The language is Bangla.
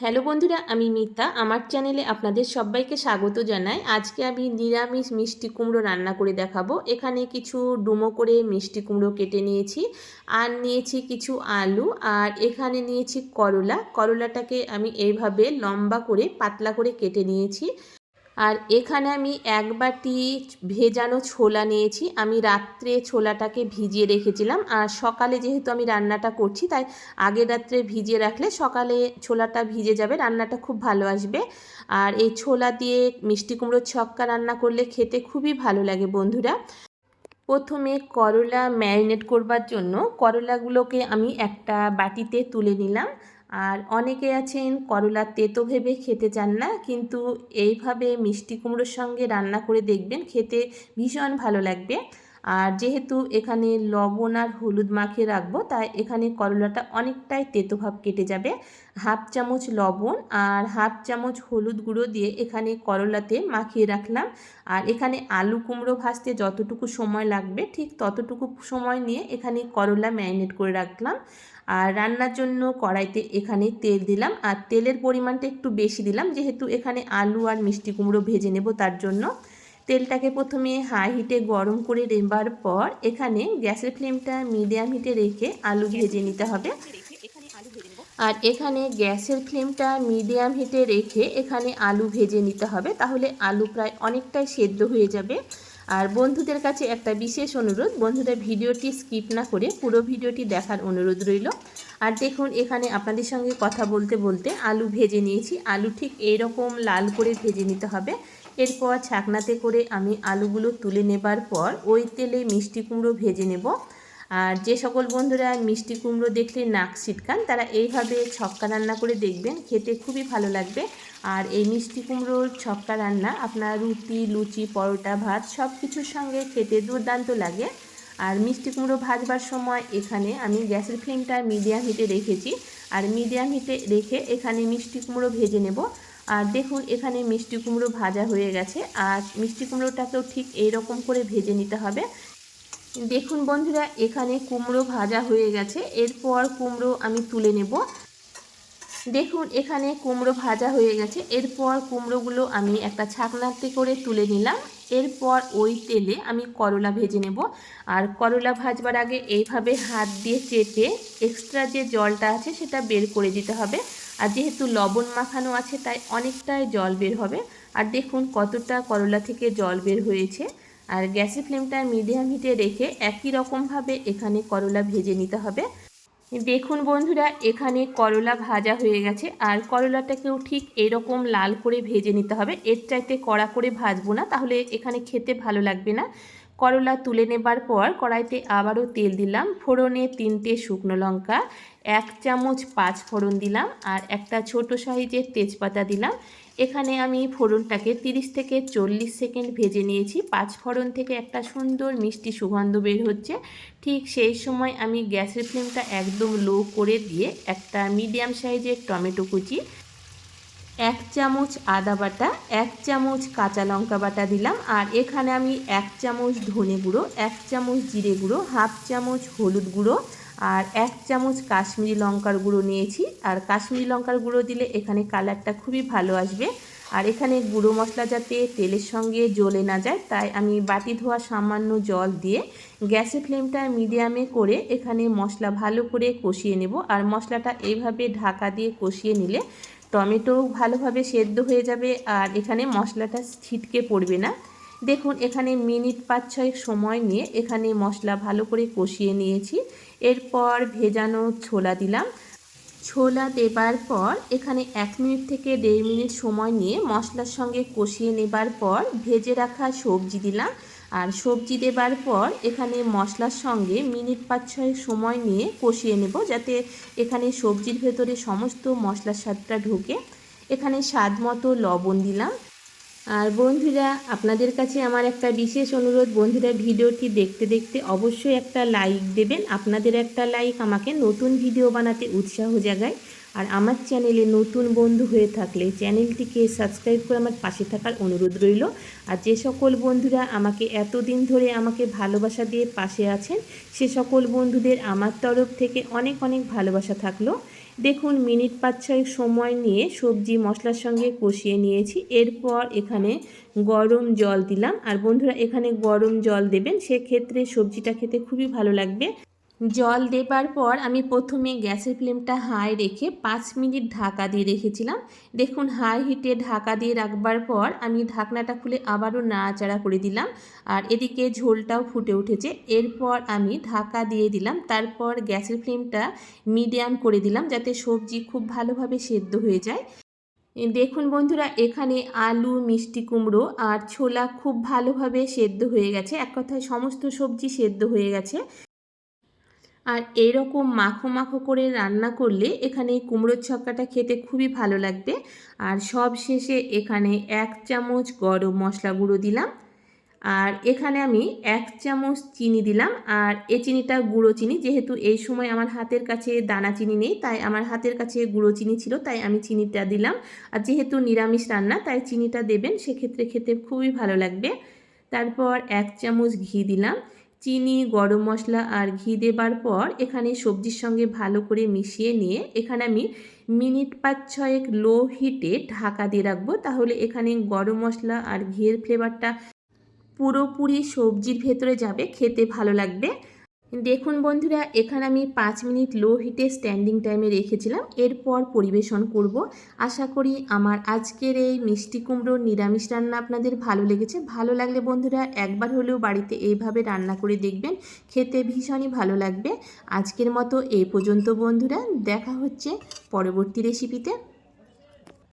হ্যালো বন্ধুরা, আমি মিতা। আমার চ্যানেলে আপনাদের সবাইকে স্বাগত জানাই। আজকে আমি নিরামিষ মিষ্টি কুমড়ো রান্না করে দেখাবো। এখানে কিছু ডুমো করে মিষ্টি কুমড়ো কেটে নিয়েছি, আর নিয়েছি কিছু আলু, আর এখানে নিয়েছি করলা। করলাটাকে আমি এইভাবে লম্বা করে, পাতলা করে কেটে নিয়েছি। আর এখানে আমি এক বাটি ভেজানো ছোলা নিয়েছি। আমি রাত্রে ছোলাটাকে ভিজিয়ে রেখেছিলাম। আর সকালে যেহেতু আমি রান্নাটা করছি, তাই আগের রাত্রে ভিজিয়ে রাখলে সকালে ছোলাটা ভিজে যাবে, রান্নাটা খুব ভালো আসবে। আর এই ছোলা দিয়ে মিষ্টি কুমড়োর ছক্কা রান্না করলে খেতে খুবই ভালো লাগে বন্ধুরা। প্রথমে করলা ম্যারিনেট করবার জন্য করলাগুলোকে আমি একটা বাটিতে তুলে নিলাম। আর অনেকে আছেন করলা তেতো ভেবে খেতে চান না, কিন্তু এইভাবে মিষ্টি কুমড়োর সঙ্গে রান্না করে দেখবেন, খেতে ভীষণ ভালো লাগবে। আর যেহেতু এখানে লবণ আর হলুদ মাখিয়ে রাখব, তাই এখানে করলাটা অনেকটাই তেতো ভাব কেটে যাবে। হাফ চামচ লবণ আর হাফ চামচ হলুদ গুঁড়ো দিয়ে এখানে করলাতে মাখিয়ে রাখলাম। আর এখানে আলু কুমড়ো ভাজতে যতটুকু সময় লাগবে, ঠিক ততটুকু সময় নিয়ে এখানে করলা ম্যারিনেট করে রাখলাম। আর রান্নার জন্য কড়াইতে এখানে তেল দিলাম। আর তেলের পরিমাণটা একটু বেশি দিলাম, যেহেতু এখানে আলু আর মিষ্টি কুমড়ো ভেজে নেব তার জন্য। তেলটাকে প্রথমে হাই হিটে গরম করে নেবার পর এখানে গ্যাসের ফ্লেমটা মিডিয়াম হিটে রেখে আলু ভেজে নিতে হবে। আর এখানে গ্যাসের ফ্লেমটা মিডিয়াম হিটে রেখে এখানে আলু ভেজে নিতে হবে তাহলে আলু প্রায় অনেকটাই সেদ্ধ হয়ে যাবে। আর বন্ধুদের কাছে একটা বিশেষ অনুরোধ বন্ধুরা ভিডিওটি স্কিপ না করে পুরো ভিডিওটি দেখার অনুরোধ রইল। আর দেখুন এখানে আপনাদের সঙ্গে কথা বলতে বলতে আলু ভেজে নিয়েছি। আলু ঠিক এইরকম লাল করে ভেজে নিতে হবে। এরপর ছাকনাতে করে আমি আলুগুলো তুলে নেবার পর ওই তেলে মিষ্টি কুমড়ো ভেজে নেব। আর যে সকল বন্ধুরা মিষ্টি কুমড়ো দেখলে নাক ছিটকান, তারা এইভাবে ছক্কা রান্না করে দেখবেন, খেতে খুবই ভালো লাগবে। আর এই মিষ্টি কুমড়োর ছক্কা রান্না আপনার রুটি, লুচি, পরোটা, ভাত সব কিছুর সঙ্গে খেতে দুর্দান্ত লাগে। আর মিষ্টি কুমড়ো ভাজবার সময় এখানে আমি গ্যাসের ফ্লেমটা মিডিয়াম হিটে রেখেছি। আর মিডিয়াম হিটে রেখে এখানে মিষ্টি কুমড়ো ভেজে নেব। আর দেখুন, এখানে মিষ্টি কুমড়ো ভাজা হয়ে গেছে। আর মিষ্টি কুমড়োটাকেও ঠিক এই রকম করে ভেজে নিতে হবে। দেখুন বন্ধুরা, এখানে কুমড়ো ভাজা হয়ে গেছে। এরপর কুমড়ো আমি তুলে নেব। দেখুন, এখানে কুমড়ো ভাজা হয়ে গেছে। এরপর কুমড়োগুলো আমি একটা ছাকনাতে করে তুলে নিলাম। এরপর ওই তেলে আমি করলা ভেজে নেব। আর করলা ভাজবার আগে এইভাবে হাত দিয়ে চেপে এক্সট্রা যে জলটা আছে, সেটা বের করে দিতে হবে। আর যেহেতু লবণ মাখানো আছে, তাই অনেকটাই জল বের হবে। আর দেখুন কতটা করলা থেকে জল বের হয়েছে। আর গ্যাসের ফ্লেমটা মিডিয়াম হিটে রেখে একই রকমভাবে এখানে করলা ভেজে নিতে হবে। দেখুন বন্ধুরা, এখানে করলা ভাজা হয়ে গেছে। আর করলাটাকেও ঠিক এরকম লাল করে ভেজে নিতে হবে। এর চাইতে কড়া করে ভাজবো না, তাহলে এখানে খেতে ভালো লাগবে না। করলা তুলে নেবার পর কড়াইতে আবারও তেল দিলাম। ফোড়নে তিনটে শুকনো লঙ্কা, এক চামচ পাঁচ ফোড়ন দিলাম আর একটা ছোট সাইজের তেজপাতা দিলাম। এখানে আমি ফোড়নটাকে 30 থেকে চল্লিশ সেকেন্ড ভেজে নিয়েছি। পাঁচ ফোড়ন থেকে একটা সুন্দর মিষ্টি সুগন্ধ বের হচ্ছে। ঠিক সেই সময় আমি গ্যাসের ফ্লেমটা একদম লো করে দিয়ে একটা মিডিয়াম সাইজের টমেটো কুচি এক চামচ আদা বাটা, এক চামচ কাঁচা লঙ্কা বাটা দিলাম। আর এখানে আমি এক চামচ ধনে গুঁড়ো, এক চামচ জিরে গুঁড়ো, হাফ চামচ হলুদ গুঁড়ো আর এক চামচ কাশ্মীরি লঙ্কার গুঁড়ো নিয়েছি। আর কাশ্মীরি লঙ্কার গুঁড়ো দিলে এখানে কালারটা খুবই ভালো আসবে। আর এখানে গুঁড়ো মশলা যাতে তেলের সঙ্গে জ্বলে না যায়, তাই আমি বাটি ধোয়া সামান্য জল দিয়ে গ্যাসের ফ্লেমটা মিডিয়ামে করে এখানে মশলা ভালো করে কষিয়ে নেব। আর মশলাটা এইভাবে ঢাকা দিয়ে কষিয়ে নিলে টমেটো ভালোভাবে সেদ্ধ হয়ে যাবে আর এখানে মশলাটা ছিটকে পড়বে না। দেখুন, এখানে মিনিট পাঁচ ছয় সময় নিয়ে এখানে মশলা ভালো করে কষিয়ে নিয়েছি। এরপর ভেজানো ছোলা দিলাম। ছোলা দেবার পর এখানে এক মিনিট থেকে দেড় মিনিট সময় নিয়ে মশলার সঙ্গে কষিয়ে নেবার পর ভেজে রাখা সবজি দিলাম। আর সবজি দেবার পর এখানে মশলার সঙ্গে মিনিট পাঁচ, ছয় সময় নিয়ে কষিয়ে নেব যাতে এখানে সবজির ভেতরে সমস্ত মশলার স্বাদটা ঢোকে। এখানে স্বাদ মতো লবণ দিলাম। আর বন্ধুরা, আপনাদের কাছে আমার একটা বিশেষ অনুরোধ, বন্ধুরা, ভিডিওটি দেখতে দেখতে অবশ্যই একটা লাইক দেবেন। আপনাদের একটা লাইক আমাকে নতুন ভিডিও বানাতে উৎসাহ জাগায়। আর আমার চ্যানেলে নতুন বন্ধু হয়ে থাকলে চ্যানেলটিকে সাবস্ক্রাইব করে আমার পাশে থাকার অনুরোধ রইল। আর যে সকল বন্ধুরা আমাকে এতদিন ধরে আমাকে ভালোবাসা দিয়ে পাশে আছেন, সে সকল বন্ধুদের আমার তরফ থেকে অনেক অনেক ভালোবাসা থাকল। দেখুন, মিনিট পাঁচ ছয় সময় নিয়ে সবজি মশলার সঙ্গে কষিয়ে নিয়েছি। এরপর এখানে গরম জল দিলাম। আর বন্ধুরা, এখানে গরম জল দেবেন, সেক্ষেত্রে সবজিটা খেতে খুবই ভালো লাগবে। জল দেবার পর আমি প্রথমে গ্যাসের ফ্লেমটা হাই রেখে পাঁচ মিনিট ঢাকা দিয়ে রেখেছিলাম। দেখুন, হাই হিটে ঢাকা দিয়ে রাখবার পর আমি ঢাকনাটা খুলে আবারও নাড়াচাড়া করে দিলাম আর এদিকে ঝোলটাও ফুটে উঠেছে। এরপর আমি ঢাকা দিয়ে দিলাম, তারপর গ্যাসের ফ্লেমটা মিডিয়াম করে দিলাম যাতে সবজি খুব ভালোভাবে সেদ্ধ হয়ে যায়। দেখুন বন্ধুরা, এখানে আলু, মিষ্টি কুমড়ো আর ছোলা খুব ভালোভাবে সেদ্ধ হয়ে গেছে। এক কথায় সমস্ত সবজি সেদ্ধ হয়ে গেছে। আর এরকম মাখো মাখো করে রান্না করলে এখানে কুমড়োর ছক্কাটা খেতে খুবই ভালো লাগবে। আর সব শেষে এখানে এক চামচ গরম মশলা গুঁড়ো দিলাম। আর এখানে আমি এক চামচ চিনি দিলাম। আর এ চিনিটা গুঁড়ো চিনি, যেহেতু এই সময় আমার হাতের কাছে দানা চিনি নেই, তাই আমার হাতের কাছে গুঁড়ো চিনি ছিল, তাই আমি চিনিটা দিলাম। আর যেহেতু নিরামিষ রান্না, তাই চিনিটা দেবেন, সেক্ষেত্রে খেতে খুবই ভালো লাগবে। তারপর এক চামচ ঘি দিলাম। চিনি, গরম মশলা আর ঘি দেবার পর এখানে সবজির সঙ্গে ভালো করে মিশিয়ে নিয়ে এখানে আমি মিনিট পাঁচ ছয়েক লো হিটে ঢাকা দিয়ে রাখব। তাহলে এখানে গরম মশলা আর ঘিয়ের ফ্লেভারটা পুরোপুরি সবজির ভেতরে যাবে, খেতে ভালো লাগবে। দেখুন বন্ধুরা, এখানে আমি পাঁচ মিনিট লো হিটে স্ট্যান্ডিং টাইমে রেখেছিলাম। এরপর পরিবেশন করব। আশা করি আমার আজকের এই মিষ্টি কুমড়োর নিরামিষ রান্না আপনাদের ভালো লেগেছে। ভালো লাগলে বন্ধুরা একবার হলেও বাড়িতে এইভাবে রান্না করে দেখবেন। খেতে ভীষণই ভালো লাগবে। আজকের মতো এই পর্যন্ত বন্ধুরা, দেখা হচ্ছে পরবর্তী রেসিপিতে